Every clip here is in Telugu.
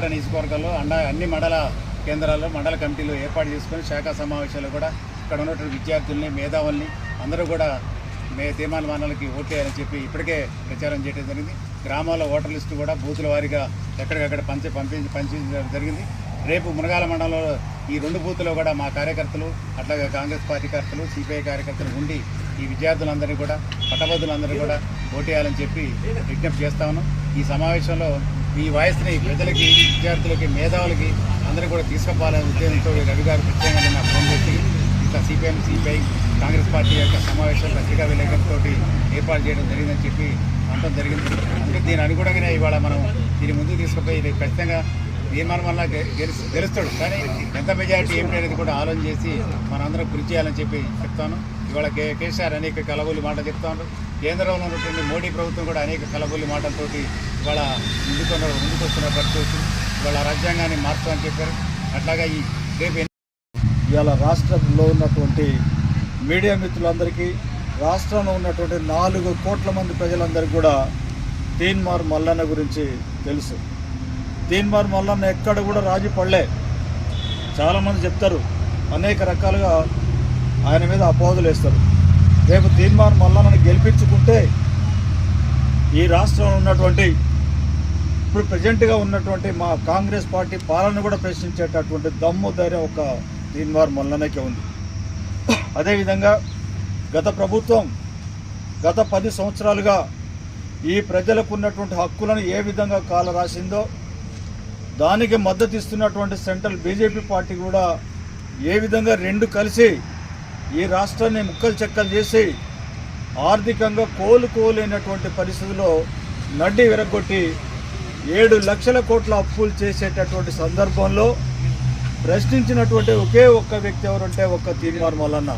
అక్కడ నియోజకవర్గాల్లో అండ అన్ని మండల కేంద్రాల్లో మండల కమిటీలు ఏర్పాటు చేసుకొని శాఖ సమావేశాలు కూడా ఇక్కడ ఉన్నటువంటి విద్యార్థుల్ని మేధావుల్ని అందరూ కూడా మే తీర్మాన వాహనాలకి ఓట్లేయాలని చెప్పి ఇప్పటికే ప్రచారం చేయడం జరిగింది. గ్రామాల్లో ఓటర్ లిస్టు కూడా బూతుల వారీగా ఎక్కడికక్కడ పంచి పంపించి పంపించడం జరిగింది. రేపు మునగాల మండలంలో ఈ రెండు బూతులో కూడా మా కార్యకర్తలు అట్లాగే కాంగ్రెస్ పార్టీ కార్యకర్తలు సిపిఐ కార్యకర్తలు ఉండి ఈ విద్యార్థులందరినీ కూడా పట్టభద్రులందరూ కూడా ఓటేయాలని చెప్పి విజ్ఞప్తి చేస్తా ఉన్నాం. ఈ సమావేశంలో ఈ వాయిస్ని ప్రజలకి విద్యార్థులకి మేధావులకి అందరికీ కూడా తీసుకుపోవాలనే ఉద్దేశంతో రవి గారు ప్రత్యేకంగా నా ఫోన్ చేసి ఇట్లా సిపిఎం సిపిఐ కాంగ్రెస్ పార్టీ యొక్క సమావేశం పత్రికా విలేకరులతో ఏర్పాటు చేయడం జరిగిందని చెప్పి అనడం జరిగింది. అందుకే దీని అనుగుణంగానే ఇవాళ మనం దీని ముందుకు తీసుకుపోయి ఇది ఖచ్చితంగా తీర్మానం వల్ల గెలుస్తాడు. కానీ ఎంత మెజారిటీ ఏమిటి అనేది కూడా ఆలోచన చేసి మనందరం కృషి చేయాలని చెప్పి చెప్తాను. ఇవాళ కే కేసీఆర్ అనేక కలబొల్లి మాట చెప్తాను కేంద్రంలో ఉన్నటువంటి మోడీ ప్రభుత్వం కూడా అనేక కలబొల్లి మాటలతోటి ఇవాళ ముందుకు ముందుకు వస్తున్న పరిస్థితి ఇవాళ రాజ్యాంగాన్ని మార్చమని చెప్పారు. అట్లాగా ఈ రేపు ఇవాళ రాష్ట్రంలో ఉన్నటువంటి మీడియా మిత్రులందరికీ రాష్ట్రంలో ఉన్నటువంటి నాలుగు కోట్ల మంది ప్రజలందరికీ కూడా తీన్మార్ మల్లన్న గురించి తెలుసు. తీన్మార్ మల్లన్న ఎక్కడ కూడా రాజీ పడలే. చాలామంది చెప్తారు అనేక రకాలుగా ఆయన మీద అపోహలు వేస్తారు. రేపు తీన్మార్ మల్లన్నని గెలిపించుకుంటే ఈ రాష్ట్రంలో ఉన్నటువంటి ఇప్పుడు ప్రజెంట్గా ఉన్నటువంటి మా కాంగ్రెస్ పార్టీ పాలన కూడా ప్రశ్నించేటటువంటి దమ్ము ధైర్యం ఒక తీన్మార్ మల్లనకే ఉంది. అదేవిధంగా గత ప్రభుత్వం గత పది సంవత్సరాలుగా ఈ ప్రజలకు ఉన్నటువంటి హక్కులను ఏ విధంగా కాల రాసిందో దానికి మద్దతు ఇస్తున్నటువంటి సెంట్రల్ బీజేపీ పార్టీ కూడా ఏ విధంగా రెండు కలిసి ఈ రాష్ట్రాన్ని ముక్కలు చెక్కలు చేసి ఆర్థికంగా కోలుకోలేనటువంటి పరిస్థితిలో నడ్డి విరగొట్టి ఏడు లక్షల కోట్ల అప్పులు చేసేటటువంటి సందర్భంలో ప్రశ్నించినటువంటి ఒకే ఒక్క వ్యక్తి ఎవరుంటే ఒక్క తీన్మార్ మల్లన్న.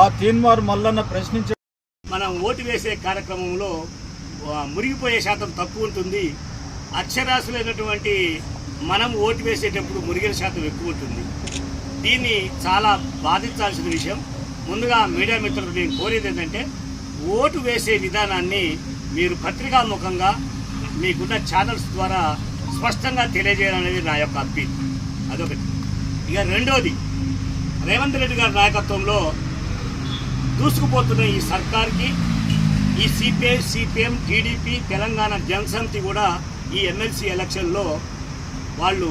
ఆ తీన్మార్ మల్లన్న ప్రశ్నించే మనం ఓటు వేసే కార్యక్రమంలో మురిగిపోయే శాతం తక్కువ ఉంటుంది. అక్షరాస్యులైనటువంటి మనం ఓటు వేసేటప్పుడు మురిగిన శాతం ఎక్కువ ఉంటుంది. దీన్ని చాలా బాధించాల్సిన విషయం. ముందుగా మీడియా మిత్రులు నేను కోరేది ఏంటంటే ఓటు వేసే విధానాన్ని మీరు పత్రికాముఖంగా మీకున్న ఛానల్స్ ద్వారా స్పష్టంగా తెలియజేయడం అనేది నా యొక్క అప్పీల్ అదొకటి. ఇక రెండోది రేవంత్ రెడ్డి గారి నాయకత్వంలో దూసుకుపోతున్న ఈ సర్కార్కి ఈ CPI CPM TDP Telangana Janasamithi కూడా ఈ ఎమ్మెల్సీ ఎలక్షన్లో వాళ్ళు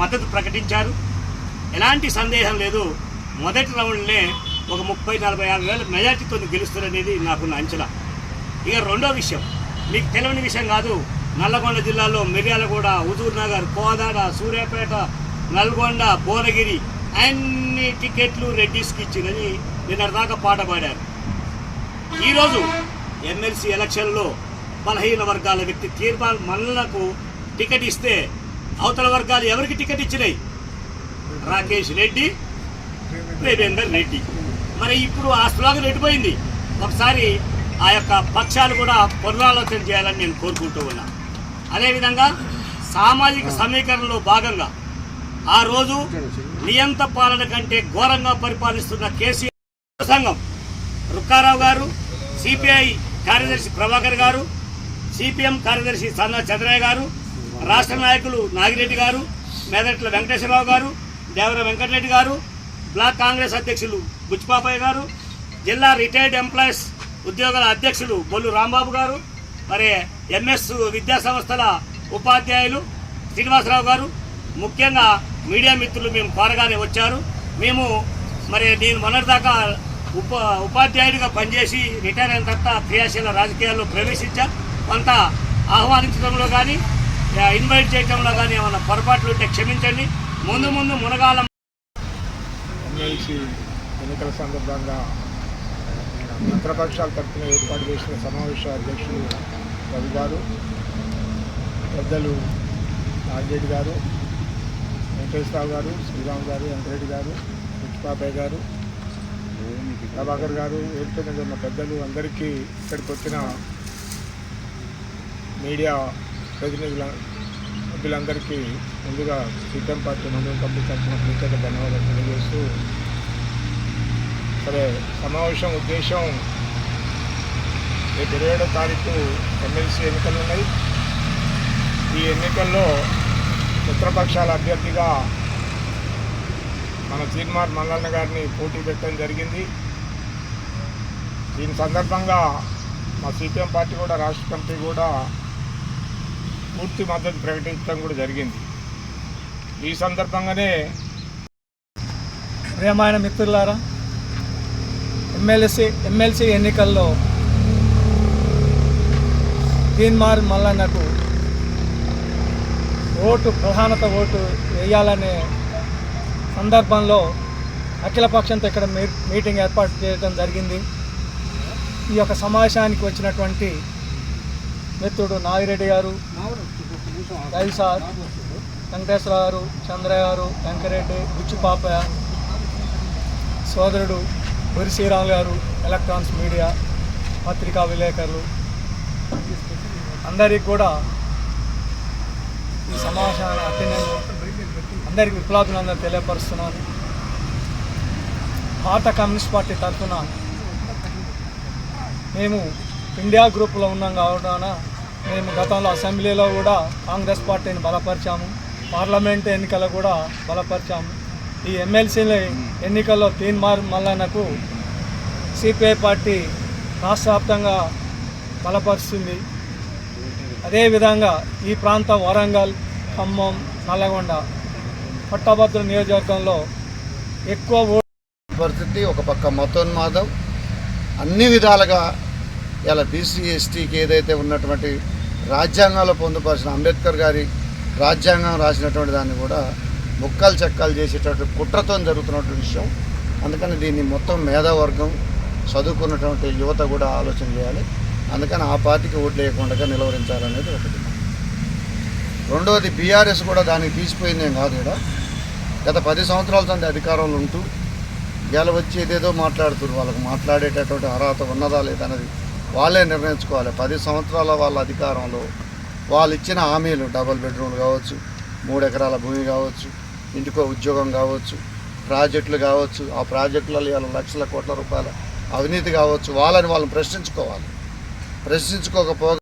మద్దతు ప్రకటించారు. ఎలాంటి సందేహం లేదు. మొదటి రౌండ్నే ఒక ముప్పై నలభై ఆరు వేల మెజార్టీతో గెలుస్తారనేది నాకున్న అంచనా. ఇక రెండో విషయం. మీకు తెలియని విషయం కాదు. నల్లగొండ జిల్లాలో మిర్యాలగూడ హుజూర్ నగర్ కోదాడ సూర్యాపేట నల్గొండ భువనగిరి అన్ని టికెట్లు రెడ్డిస్కి ఇచ్చిందని నిన్న దాకా పాట పాడారు. ఈరోజు ఎమ్మెల్సీ ఎలక్షన్లో బలహీన వర్గాల వ్యక్తి తీర్మాన్ మల్లలకు టికెట్ ఇస్తే అవతల వర్గాలు ఎవరికి టికెట్ ఇచ్చినాయి? రాకేష్ రెడ్డి ప్రేమేందర్ రెడ్డి. మరి ఇప్పుడు ఆ శ్లోగన్ ఎటుపోయింది ఒకసారి ఆ యొక్క పక్షాలు కూడా పునరాలోచన చేయాలని నేను కోరుకుంటూ ఉన్నా. అదేవిధంగా సామాజిక సమీకరణలో భాగంగా ఆ రోజు నియంత పాలన కంటే ఘోరంగా పరిపాలిస్తున్న కేసీఆర్ సంఘం రుక్కారావు గారు సిపిఐ కార్యదర్శి ప్రభాకర్ గారు సిపిఎం కార్యదర్శి సన్న చంద్రయ్య గారు రాష్ట్ర నాయకులు నాగిరెడ్డి గారు మెదట్ల వెంకటేశ్వరరావు గారు దేవర వెంకటరెడ్డి గారు బ్లాక్ కాంగ్రెస్ అధ్యక్షులు బుచ్చిపాపయ్య గారు జిల్లా రిటైర్డ్ ఎంప్లాయీస్ ఉద్యోగుల అధ్యక్షులు బొల్లు రాంబాబు గారు మరి ఎంఎస్ విద్యా సంస్థల ఉపాధ్యాయులు శ్రీనివాసరావు గారు ముఖ్యంగా మీడియా మిత్రులు మేము కోరగానే వచ్చారు. మేము మరి నేను మొన్నటిదాకా ఉప ఉపాధ్యాయుడిగా పనిచేసి రిటైర్ అయిన తర్వాత క్రియాశీల రాజకీయాల్లో ప్రవేశించా. కొంత ఆహ్వానించడంలో కానీ ఇన్వైట్ చేయడంలో కానీ ఏమైనా పొరపాట్లు ఉంటే క్షమించండి. ముందు ముందు మునగాల ఎన్నికల సందర్భంగా మిత్రపక్షాల తరఫున ఏర్పాటు చేసిన సమావేశ అధ్యక్షులు రవి గారు పెద్దలు నాగిరెడ్డి గారు వెంకటేశ్వరరావు గారు శ్రీరామ్ గారు వెంకరెడ్డి గారు ముచ్చిపాపయ్య గారు ప్రభాకర్ గారు వేదిక ఉన్న పెద్దలు అందరికీ ఇక్కడికి వచ్చిన మీడియా ప్రతినిధుల సభ్యులందరికీ ముందుగా సిద్ధం పార్టీ మండలం కమిటీ తరఫున ప్రత్యేక ధన్యవాదాలు తెలియజేస్తూ సరే సమావేశం ఉద్దేశం రేపు ఇరవై ఏడో తారీఖు ఎమ్మెల్సీ ఎన్నికలు ఉన్నాయి. ఈ ఎన్నికల్లో మిత్రపక్షాల అభ్యర్థిగా మన తీర్మార్ మల్లన్న గారిని పోటీ పెట్టడం జరిగింది. దీని సందర్భంగా మా సిపిఎం పార్టీ కూడా రాష్ట్ర కమిటీ కూడా పూర్తి మద్దతు ప్రకటించడం కూడా జరిగింది. ఈ సందర్భంగానే ప్రేమాయణ మిత్రులారా ఎమ్మెల్సీ ఎమ్మెల్సీ ఎన్నికల్లో తీన్మార్ మల్లన్నకు ఓటు ప్రధానత ఓటు వేయాలనే సందర్భంలో అఖిలపక్షంతో ఇక్కడ మీ- మీటింగ్ ఏర్పాటు చేయడం జరిగింది. ఈ యొక్క సమావేశానికి వచ్చినటువంటి మిత్రుడు నాగిరెడ్డి గారు రవి సార్ వెంకటేశ్వర గారు చంద్ర గారు వెంకరెడ్డి బుచ్చిపాపయ్య సోదరుడు వరి శ్రీరామ్ గారు ఎలక్ట్రానిక్స్ మీడియా పత్రికా విలేకరులు అందరికీ కూడా ఈ సమావేశాన్ని అటెండ్ అందరికీ విప్లవాభినందనలు తెలియపరుస్తున్నాను. భారత కమ్యూనిస్ట్ పార్టీ తరఫున మేము ఇండియా గ్రూప్లో ఉన్నాం కావడాన మేము గతంలో అసెంబ్లీలో కూడా కాంగ్రెస్ పార్టీని బలపరిచాము. పార్లమెంట్ ఎన్నికలు కూడా బలపరిచాము. ఈ ఎమ్మెల్సీల ఎన్నికల్లో తీన్మార్ మల్లన్నకు సిపిఐ పార్టీ రాష్ట్ర వ్యాప్తంగా బలపరుస్తుంది. అదేవిధంగా ఈ ప్రాంతం వరంగల్ ఖమ్మం నల్లగొండ పట్టభద్ర నియోజకవర్గంలో ఎక్కువ పరిస్థితి ఒక పక్క మతోన్మాదం అన్ని విధాలుగా ఇలా బీసీ ఎస్టీకి ఏదైతే ఉన్నటువంటి రాజ్యాంగంలో పొందుపరిచిన అంబేద్కర్ గారి రాజ్యాంగం రాసినటువంటి దాన్ని కూడా ముక్కలు చెక్కలు చేసేటటువంటి కుట్రతో జరుగుతున్నటువంటి విషయం. అందుకని దీన్ని మొత్తం మేధావర్గం చదువుకున్నటువంటి యువత కూడా ఆలోచన చేయాలి. అందుకని ఆ పార్టీకి ఓట్లు వేయకుండా నిలవరించాలనేది ఒకటి. రెండవది బీఆర్ఎస్ కూడా దానికి తీసిపోయిందేం కాదు ఇక్కడ. గత పది సంవత్సరాల తండ్రి అధికారంలో ఉంటూ గెలవచ్చేదేదో వచ్చి ఏదేదో మాట్లాడుతున్నారు. వాళ్ళకి మాట్లాడేటటువంటి అర్హత ఉన్నదా లేదా అనేది వాళ్ళే నిర్ణయించుకోవాలి. పది సంవత్సరాల వాళ్ళ అధికారంలో వాళ్ళు ఇచ్చిన హామీలు డబుల్ బెడ్రూమ్లు కావచ్చు మూడు ఎకరాల భూమి కావచ్చు ఇంటికో ఉద్యోగం కావచ్చు ప్రాజెక్టులు కావచ్చు ఆ ప్రాజెక్టులలో ఇవాళ లక్షల కోట్ల రూపాయల అవినీతి కావచ్చు వాళ్ళని వాళ్ళని ప్రశ్నించుకోవాలి. ప్రశ్నించుకోకపోగా